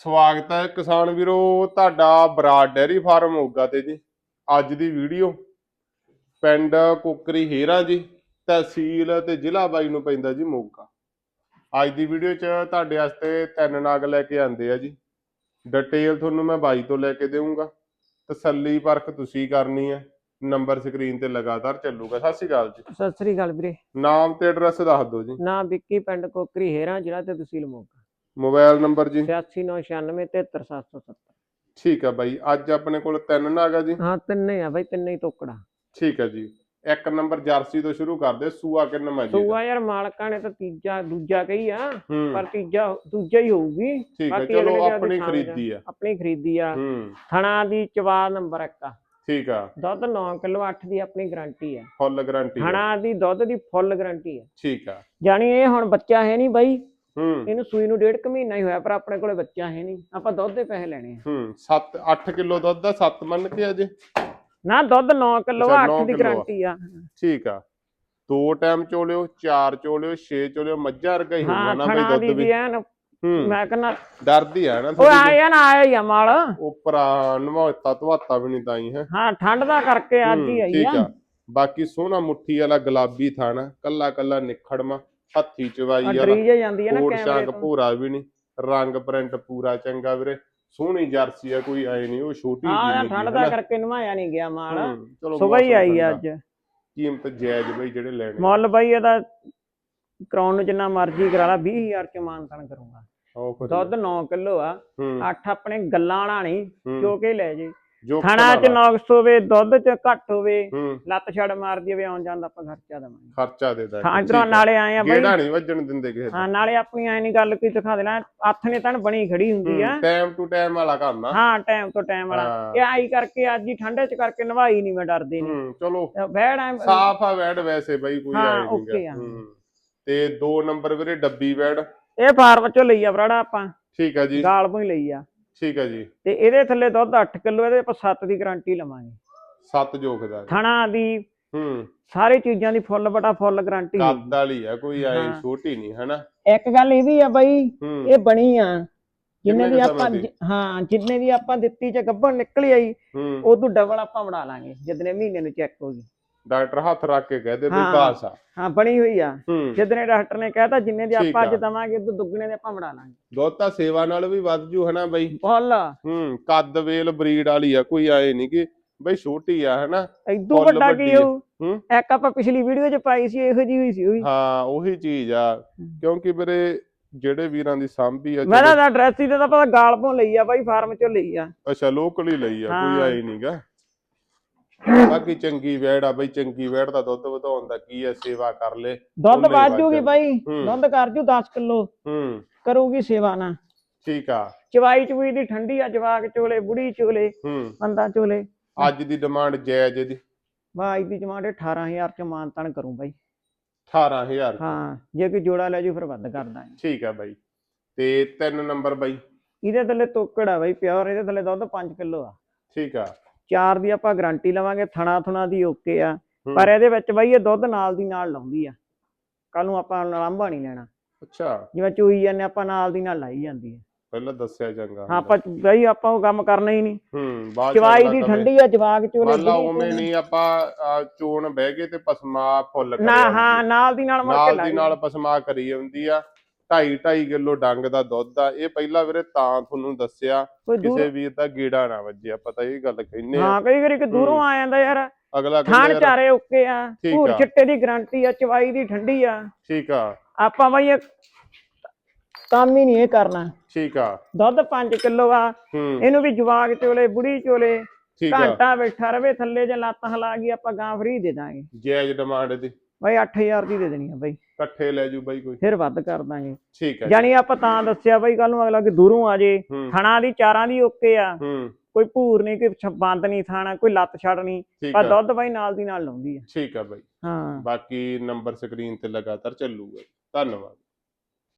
ਸਵਾਗਤ ਹੈ ਕਿਸਾਨ ਵੀਰੋ ਤੁਹਾਡਾ ਬਰਾਡ ਡੈਰੀ ਫਾਰਮ ਹੋਊਗਾ ਤੇ ਜੀ। ਅੱਜ ਦੀ ਵੀਡੀਓ ਪਿੰਡ ਕੋਕਰੀ ਹੇਰਾ ਜੀ ਤਹਿਸੀਲ ਤੇ ਜ਼ਿਲ੍ਹਾ ਬਾਈ ਨੂੰ ਪੈਂਦਾ ਜੀ ਮੋਗਾ। ਅੱਜ ਦੀ ਵੀਡੀਓ 'ਚ ਤੁਹਾਡੇ ਵਾਸਤੇ ਤਿੰਨ ਨਾਗ ਲੈ ਕੇ ਆਂਦੇ ਆ ਜੀ। ਡਿਟੇਲ ਤੁਹਾਨੂੰ ਮੈਂ ਬਾਈ ਤੋਂ ਲੈ ਕੇ ਦੇਵਾਂਗਾ ਤਸੱਲੀ ਪਰਖ ਤੁਸੀਂ ਕਰਨੀ ਹੈ। ਨੰਬਰ ਸਕਰੀਨ ਤੇ ਲਗਾਤਾਰ ਚੱਲੂਗਾ। ਸਤਿ ਸ਼੍ਰੀ ਅਕਾਲ ਜੀ। ਸਤਿ ਸ੍ਰੀ ਅਕਾਲ ਵੀਰੇ। ਨਾਮ ਤੇ ਐਡਰੈਸ ਦੱਸ ਦਿਓ ਜੀ। ਨਾਮ ਵਿੱਕੀ ਪਿੰਡ ਕੋਕਰੀ ਹੇਰਾ ਜ਼ਿਲ੍ਹਾ ਤੇ ਤਹਿਸੀਲ ਮੋਗਾ। ਮੋਬਾਈਲ ਨੰਬਰ ਜੀ? 8696737770 ਠੀਕ ਆ ਬਾਈ ਅੱਜ ਆਪਣੇ ਕੋਲ ਤਿੰਨ ਨਾਗ ਆ ਜੀ? ਹਾਂ ਤਿੰਨੇ ਆ ਬਾਈ ਤਿੰਨੇ ਹੀ ਤੋਕੜਾ। ਠੀਕ ਹੈ ਜੀ। ਇੱਕ ਨੰਬਰ ਜਰਸੀ ਤੋਂ ਸ਼ੁਰੂ ਕਰਦੇ ਸੂਆ ਕਿੰਨਾ ਮੈਂ ਜੀ ਸੂਆ ਯਾਰ ਮਾਲਕਾਂ ਨੇ ਤਾਂ ਤੀਜਾ ਦੂਜਾ ਕਹੀ ਆ ਪਰ ਤੀਜਾ ਦੂਜਾ ਹੀ ਹੋਊਗੀ। ਠੀਕ ਹੈ ਚਲੋ ਆਪਣੀ ਖਰੀਦੀ ਆ। ਆਪਣੀ ਖਰੀਦੀ ਆ। ਥਣਾ ਦੀ ਚਵਾ ਨੰਬਰ 1 ਆ। ਠੀਕ ਆ। ਦੁੱਧ 9 ਕਿਲੋ 8 ਦੀ ਆਪਣੀ ਗਾਰੰਟੀ ਆ। ਫੁੱਲ ਗਾਰੰਟੀ ਥਣਾ ਦੀ ਦੁੱਧ ਦੀ ਫੁੱਲ ਗਾਰੰਟੀ ਆ। ਠੀਕ ਆ। ਜਾਣੀ ਇਹ ਹੁਣ ਬੱਚਾ ਹੈ ਨਹੀਂ ਬਾਈ। ਹੂੰ। ਇਹਨੂੰ ਸੂਈ ਨੂੰ ਡੇਢ ਕੁ ਮਹੀਨਾ ਹੀ ਹੋਇਆ ਪਰ ਆਪਣੇ ਕੋਲੇ ਬੱਚਾ ਹੈ ਨਹੀਂ। ਆਪਾਂ ਦੁੱਧ ਦੇ ਪੈਸੇ ਲੈਣੇ ਆ। ਹੂੰ 7 8 ਕਿਲੋ ਦੁੱਧ ਦਾ 7 ਮੰਨ ਕੇ ਅਜੇ ਨਾ ਦੁੱਧ 9 ਕਿਲੋ ਅੱਛਾ, 8 ਨੌਂ ਦੀ। ਗਾਰੰਟੀ ਆ। ਠੀਕ ਆ। ਦੋ ਟਾਈਮ ਚੋਲਿਓ ਚਾਰ ਚੋਲਿਓ ਛੇ ਚੋਲਿਓ ਮੱਝਾਂ ਵਰਗਾ ਹੀ ਹੋਊਗਾ ਹਾਂ ਨਾ ਬਈ ਦੁੱਧ ਵੀ। ਹੂੰ। ਮੈਂ ਕਹਿੰਦਾ ਡਰਦੀ ਆ ਨਾ ਉਹ। ਆਇਆ ਨਾ ਆਇਆ ਹੀ ਆ ਮਾਲ। ਉੱਪਰ ਨਵਾਤਾ ਧਵਾਤਾ ਵੀ ਨਹੀਂ ਤਾਂ ਹੀ। ਹੈ ਠੰਡ ਦਾ ਕਰਕੇ ਅੱਜ ਹੀ ਆਈ ਠੀਕ ਆ। ਬਾਕੀ ਸੋਹਣਾ ਮੁੱਠੀ ਵਾਲਾ ਗੁਲਾਬੀ ਥਾਣਾ ਕੱਲਾ ਕੱਲਾ ਨਿਖੜਮਾ ਹੱਥੀ ਚਵਾਈ ਡਰੀ ਜੇ ਜਾਂਦੀ ਹੈ ਨਾ ਕੋਟ ਤੋਂ। ਭੂਰਾ ਵੀ ਨਹੀਂ। ਰੰਗ ਪ੍ਰਿੰਟ ਪੂਰਾ ਚੰਗਾ ਵੀਰੇ। ਸੋਹਣੀ ਜਰਸੀ ਆ ਕੋਈ ਐ ਨਹੀਂ। ਉਹ ਛੋਟੀ ਹਾਂ ਠੰਡ ਦਾ। ਕਰਕੇ ਨਵਾਇਆ ਨਹੀਂ ਗਿਆ ਮਾਲ। ਸੁਬਹ ਹੀ ਆਈ ਆ। ਅੱਜ। ਕੀਮਤ ਜਾਇਜ਼ ਬਈ ਜਿਹੜੇ ਲੈਣੇ ਮੁੱਲ ਬਈ ਇਹਦਾ ਕਰਾਉਣ ਨੂੰ ਜਿੰਨਾ ਮਰਜ਼ੀ ਕਰਾ ਲਾ 20000 ਚ ਮਾਨਤਨ ਕਰੂੰਗਾ। ਦੁੱਧ 9 ਕਿਲੋ ਆ। ਹੂੰ, 8 ਆਪਣੇ ਗੱਲਾਂ ਵਾਲਾ ਨਹੀਂ ਕੇ ਲੈ ਜੇ। ਜੋ ਥਣਾ ਚ ਨੌਕਸ ਹੋਵੇ ਦੁੱਧ ਚ ਘੱਟ ਹੋਵੇ ਲੱਤ ਛੜ ਮਾਰ ਦੇਵੇ ਆਉਣ ਜਾਣ ਦਾ ਆਪਾਂ ਖਰਚਾ ਦੇਵਾਂਗੇ। ਖਰਚਾ ਦੇ ਦਾਂਗੇ, ਹਾਂ ਇਧਰੋਂ। ਨਾਲੇ ਆਏ ਆ ਬਈ। ਗੇੜਾ ਨਹੀਂ ਵੱਜਣ ਦਿੰਦੇ ਕਿਸੇ ਹਾਂ ਨਾਲੇ ਆਪਣੀ ਐ ਨਹੀਂ ਗੱਲ ਕੀ ਦਿਖਾ ਦੇਣਾ ਹੱਥ ਨੇ ਤਾਂ ਬਣੀ ਖੜੀ ਹੁੰਦੀ ਆ। ਟਾਈਮ ਟੂ ਟਾਈਮ ਵਾਲਾ ਕੰਮ ਆ। ਹਾਂ ਟਾਈਮ ਤੋਂ ਟਾਈਮ ਵਾਲਾ। ਇਹ ਆਈ ਕਰਕੇ ਅੱਜ ਹੀ ਠੰਡੇ ਚ ਕਰਕੇ ਨਵਾਈ ਨਹੀਂ ਮੈਂ ਡਰਦੀ ਨਹੀਂ ਚਲੋ। ਬੈੜ ਸਾਫ਼ ਆ ਵੈੜ ਵੈਸੇ ਬਈ ਕੋਈ ਆਏ ਨਹੀਂ ਓਕੇ ਆ। ਤੇ ਦੋ ਨੰਬਰ ਵੀਰੇ ਡੱਬੀ ਵੈੜ ਇਹ ਫਾਰਮ ਚੋਂ ਲਈ ਆ ਬਰਾੜਾ ਆਪਾਂ। ਠੀਕ ਆ ਜੀ। ਗਾਲ ਤੋਂ ਹੀ ਲਈ ਆ। ਠੀਕ ਆ ਜੀ। ਤੇ ਇਹਦੇ ਥੱਲੇ ਦੁੱਧ 8 ਕਿਲੋ ਇਹਦੇ ਆਪਾਂ 7 ਦੀ ਗਾਰੰਟੀ ਲਵਾਂਗੇ। ਸੱਤ ਜੋਖ ਦਾ। ਥਣਾ ਦੀ ਹੂੰ। ਸਾਰੀ ਚੀਜ਼ਾਂ ਦੀ ਫੁੱਲ ਬਟਾ ਫੁੱਲ ਗਾਰੰਟੀ। ਕੱਦ ਵਾਲੀ ਆ ਕੋਈ ਹਾਂ। ਛੋਟੀ ਨਹੀਂ ਹਨਾ? ਇੱਕ ਗੱਲ ਇਹ ਵੀ ਆ ਬਾਈ ਹੂੰ। ਇਹ ਬਣੀ ਆ। ਜਿੰਨੇ ਦੀ ਆਪਾਂ? ਹਾਂ ਜਿੰਨੇ ਦੀ ਆਪਾਂ ਦਿੱਤੀ ਚ ਗੱਭਣ ਨਿਕਲੀ ਆਈ ਹੂੰ। ਉਦੋਂ ਡਬਲ ਆਪਾਂ ਬਣਾ ਲਾਂਗੇ ਜਿੱਦਨੇ ਮਹੀਨੇ ਨੂੰ ਚੈੱਕ ਹੋ ਗਈ। ਡਾਕਟਰ ਹੱਥ ਰੱਖ ਕੇ ਕਹਦੇ ਵੀ। ਪਾਸ ਆ। ਹਾਂ ਬਣੀ ਹੋਈ ਆ। ਹੂੰ। ਜਿੱਦਨੇ ਡਾਕਟਰ ਨੇ ਕਹਿਤਾ ਜਿੰਨੇ ਦੀ ਠੀਕ ਆਪਾਂ ਅੱਜ ਆ। ਦਵਾਂਗੇ ਉਦੋਂ ਦੁੱਗਣੇ ਦੇ ਆਪਾਂ ਬਣਾ ਲਾਂਗੇ। ਦੁੱਧ ਤਾਂ ਸੇਵਾ ਨਾਲ ਵੀ ਵੱਧ ਜੂ ਹਨਾ ਬਈ? ਫੁੱਲ। ਹੂੰ ਕੱਦ ਵੇਲ ਬਰੀਡ ਵਾਲੀ ਆ ਕੋਈ ਆਏ ਨਹੀਂ ਕਿ ਬਈ ਛੋਟੀ ਆ ਹਨਾ? ਫੁੱਲ ਵੱਡਾ ਵੱਡੀ ਕੀ ਆ। ਹੋਊ? ਹੂੰ। ਇੱਕ ਆਪਾਂ ਪਿਛਲੀ ਵੀਡੀਓ 'ਚ ਪਾਈ ਸੀ ਇਹੋ ਜਿਹੀ ਹੋਈ ਸੀ ਉਹੀ। ਹਾਂ ਉਹੀ ਚੀਜ਼ ਆ। ਕਿਉਂਕਿ ਵੀਰੇ ਜਿਹੜੇ ਵੀਰਾਂ ਦੀ ਸਾਂਭੀ ਆ ਮੈਂ ਤਾਂ ਐਡਰੈਸ ਹੀ ਤਾਂ ਪਤਾ ਗਾਲ ਭੋਂ ਲਈ ਆ ਬਾਈ ਫਾਰਮ 'ਚੋਂ ਲਈ ਆ। ਅੱਛਾ ਲੋਕਲ ਹੀ ਲਈ ਆ ਕੋਈ ਹਾਂ। ਆਈ ਨਹੀਂਗਾ ਬਾਕੀ ਚੰਗੀ ਵੈੜ ਆ ਬਈ ਚੰਗੀ ਵੈੜ ਦਾ ਦੁੱਧ ਵਧਾਉਣ ਦਾ ਕੀ ਆ ਸੇਵਾ ਕਰ ਲੈ। ਦੁੱਧ ਵੱਧ ਜੂਗੀ। ਬਾਈ ਹੂੰ। ਦੁੱਧ ਕਰ ਜੂ 10 ਕਿਲੋ। ਹੂੰ। ਕਰੂਗੀ ਸੇਵਾ ਨਾ। ਠੀਕ ਆ। ਚਵਾਈ ਚਵੀ ਦੀ ਠੰਡੀ ਆ ਜਵਾਕ ਚੋਲੇ ਬੁੜੀ ਚੋਲੇ ਹੂੰ। ਬੰਦਾ ਚੋਲੇ। ਅੱਜ ਦੀ ਡਿਮਾਂਡ ਜਾਇਜ਼ ਇਹਦੀ। ਬਾਈ ਦੀ ਜਮਾਂਡੇ 18000 ਚ ਮਾਨਤਨ ਕਰੂੰ ਬਾਈ। 18000 ਹਾਂ ਜੇ ਕੋਈ ਜੋੜਾ ਲੈ ਜੂ ਫਿਰ ਵੱਧ ਕਰਦਾ ਠੀਕ ਆ ਬਾਈ। ਤੇ ਤਿੰਨ ਨੰਬਰ ਬਾਈ। ਇਹਦੇ ਥੱਲੇ ਤੋਕੜ ਆ ਬਾਈ ਪਿਓਰ ਇਹਦੇ ਥੱਲੇ ਦੁੱਧ 5 ਕਿਲੋ ਆ। ਠੀਕ ਆ। ਚਾਰ ਦੀ ਆਪਾਂ ਗਾਰੰਟੀ ਲਵਾਂਗੇ ਥਣਾ ਥੁਣਾ ਦੀ ਓਕੇ ਆ। ਹੂੰ। ਪਰ ਇਹਦੇ ਵਿੱਚ ਬਾਈ ਇਹ ਦੁੱਧ ਨਾਲ ਦੀ ਨਾਲ ਲਾਉਂਦੀ ਆ। ਕੱਲ ਨੂੰ ਆਪਾਂ ਲਾਂਭਾ ਨਹੀਂ ਲੈਣਾ। ਅੱਛਾ। ਜਿਵੇਂ ਚੋਈ ਜਾਂਦੇ ਆਪਾਂ ਨਾਲ ਦੀ ਨਾਲ ਲਾਈ ਜਾਂਦੀ ਹੈ ਪਹਿਲਾਂ ਦੱਸਿਆ ਚੰਗਾ। ਹਾਂ ਆਪਾਂ ਬਾਈ ਆਪਾਂ ਉਹ ਕੰਮ ਕਰਨਾ ਹੀ ਨਹੀਂ। ਹੂੰ ਬਾਅਦ ਚ ਚਵਾਈ ਅਗਲਾ ਦੀ ਠੰਡੀ ਆ ਜਵਾਕ ਚੋਲੇ ਮੰਨ ਲਾ ਬੁੜੀ ਉਵੇਂ। ਨਹੀਂ ਆਪਾਂ ਚੋਣ ਬਹਿ ਗਏ ਤੇ ਪਸਮਾ ਫੁੱਲ ਨਾ ਕਰਿਆ ਹਾਂ ਹੁੰਦੀ। ਨਾਲ ਦੀ ਨਾਲ ਮੁੜ ਕੇ ਨਾਲ ਦੀ ਨਾਲ ਪਸਮਾ ਕਰੀ ਹੁੰਦੀ ਆ। 2.5 2.5 ਕਿਲੋ ਡੰਗ ਦਾ ਦੁੱਧ ਆ। ਇਹ ਪਹਿਲਾਂ ਵੀਰੇ ਤਾਂ ਤੁਹਾਨੂੰ ਦੱਸਿਆ ਕੋਈ ਦੂਰ ਕਿਸੇ ਵੀਰ ਦਾ ਗੀੜਾ ਨਾ ਵੱਜਿਆ ਪਤਾ ਇਹ ਗੱਲ ਕਹਿੰਨੇ ਆ। ਹਾਂ ਕਈ ਵਾਰੀ ਕਿ ਦੂਰੋਂ ਆ ਜਾਂਦਾ ਯਾਰ। ਅਗਲਾ ਕਹਿੰਦਾ ਯਾਰ, ਚਾਰੇ ਓਕੇ ਆ ਠੀਕ ਭੂਰ ਆ। ਚਿੱਟੇ ਦੀ ਗਾਰੰਟੀ ਆ ਚਵਾਈ ਦੀ ਠੰਡੀ ਆ। ਠੀਕ ਆ। ਆਪਾਂ ਬਾਈ ਇਹ ਕੰਮ ਹੀ ਨਹੀਂ ਇਹ ਕਰਨਾ। ਠੀਕ ਆ। ਦੁੱਧ 5 ਕਿਲੋ ਆ। ਹੂੰ। ਇਹਨੂੰ ਵੀ ਜਵਾਕ ਚੋਲੇ ਬੁੜੀ ਚੋਲੇ ਠੀਕ ਆ। ਘੰਟਾ ਬੈਠਾ ਰਵੇ ਥੱਲੇ ਜੇ ਲੱਤ ਹਿਲਾ ਗਈ ਆਪਾਂ ਗਾਂ ਫਰੀ ਦੇ ਦਾਂਗੇ। ਜਾਇਜ਼ ਡਿਮਾਂਡ ਦੀ ਬਾਈ 8000 ਦੀ ਦੇ ਦੇਣੀ ਆ ਬਾਈ। ਇਕੱਠੇ ਲੈ ਜੂ ਬਾਈ ਕੋਈ। ਫਿਰ ਵੱਧ ਕਰ ਦਾਂਗੇ। ਠੀਕ ਆ ਜਾਨੀ ਆਪਾਂ ਤਾਂ ਦੱਸਿਆ ਬਾਈ ਕੱਲ ਨੂੰ ਅਗਲਾ ਕਿ ਦੂਰੋਂ ਆ ਜੇ। ਹੂੰ। ਥਣਾ ਦੀ ਚਾਰਾਂ ਦੀ ਓਕੇ ਆ। ਹੂੰ। ਕੋਈ ਭੂਰ ਨਹੀਂ ਕੋਈ ਬੰਦ ਨਹੀਂ ਥਾਣਾ ਕੋਈ ਲੱਤ ਠੀਕ ਪਰ ਦੁੱਧ ਬਾਈ ਨਾਲ ਦੀ ਨਾਲ ਲਾਉਂਦੀ ਆ। ਠੀਕ ਆ ਬਾਈ। ਹਾਂ। ਬਾਕੀ ਨੰਬਰ ਸਕਰੀਨ ਤੇ ਲਗਾਤਾਰ ਚੱਲੂਗਾ ਧੰਨਵਾਦ।